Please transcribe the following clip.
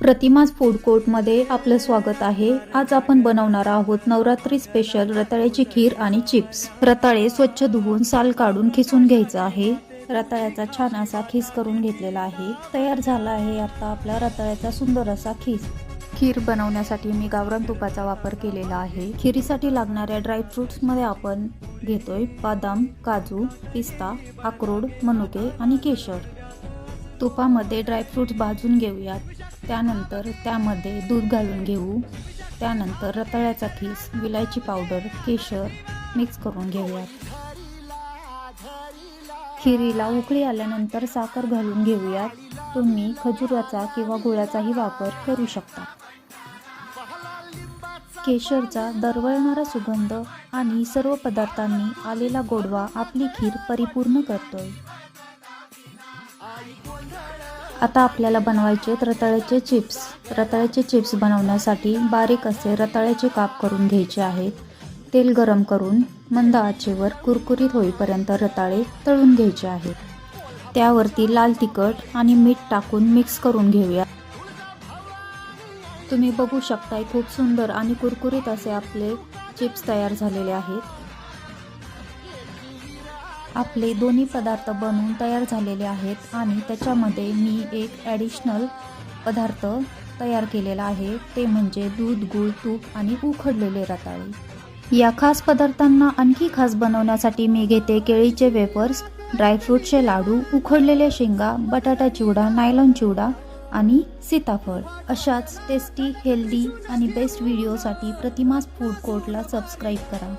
प्रतिमाज food कोर्टमध्ये आपलं स्वागत आहे. आज आपण बनवणार आहोत नवरात्री स्पेशल रताळ्याची खीर आणि चिप्स रताळे स्वच्छ धुवून साल काढून खिसून घ्यायचं आहे. रताळ्याचा छान असा खीस करून घेतलेला आहे. तयार झाला आहे आता आपला रताळ्याचा सुंदर असा खीस. खीर बनवण्यासाठी मी गावरान तुपाचा वापर केलेला आहे. खिरीसाठी लागणाऱ्या ड्रायफ्रुट्समध्ये आपण घेतोय बदाम काजू पिस्ता अक्रोड मनुके आणि केशर. तुपामध्ये ड्रायफ्रूट्स भाजून घेऊयात. त्यानंतर त्यामध्ये दूध घालून घेऊ. त्यानंतर रताळ्याचा खीस विलायची पावडर केशर मिक्स करून घेऊयात. खिरीला उकळी आल्यानंतर साखर घालून घेऊयात. तुम्ही खजुराचा किंवा गुळाचाही वापर करू शकता. केशरचा दरवळणारा सुगंध आणि सर्व पदार्थांनी आलेला गोडवा आपली खीर परिपूर्ण करतोय. आता आपल्याला बनवायचे रताळ्याचे चिप्स. रताळ्याचे चिप्स बनवण्यासाठी बारीक असे रताळ्याचे काप करून घ्यायचे आहेत. तेल गरम करून मंद आचेवर कुरकुरीत होईपर्यंत रताळे तळून घ्यायचे आहेत. त्यावरती लाल तिखट आणि मीठ टाकून मिक्स करून घेऊया. तुम्ही बघू शकताय खूप सुंदर आणि कुरकुरीत असे आपले चिप्स तयार झालेले आहेत. आपले दोन्ही पदार्थ बनवून तयार झालेले आहेत आणि त्याच्यामध्ये मी एक ॲडिशनल पदार्थ तयार केलेला आहे. ते म्हणजे दूध गूळ तूप आणि उखडलेले रताळे. या खास पदार्थांना आणखी खास बनवण्यासाठी मी घेते केळीचे वेफर्स ड्रायफ्रूटचे लाडू उखडलेले शेंगा बटाटा चिवडा नायलॉन चिवडा आणि सीताफळ. अशाच टेस्टी हेल्दी आणि बेस्ट व्हिडिओसाठी प्रतिमास फूड कोर्टला सबस्क्राईब करा.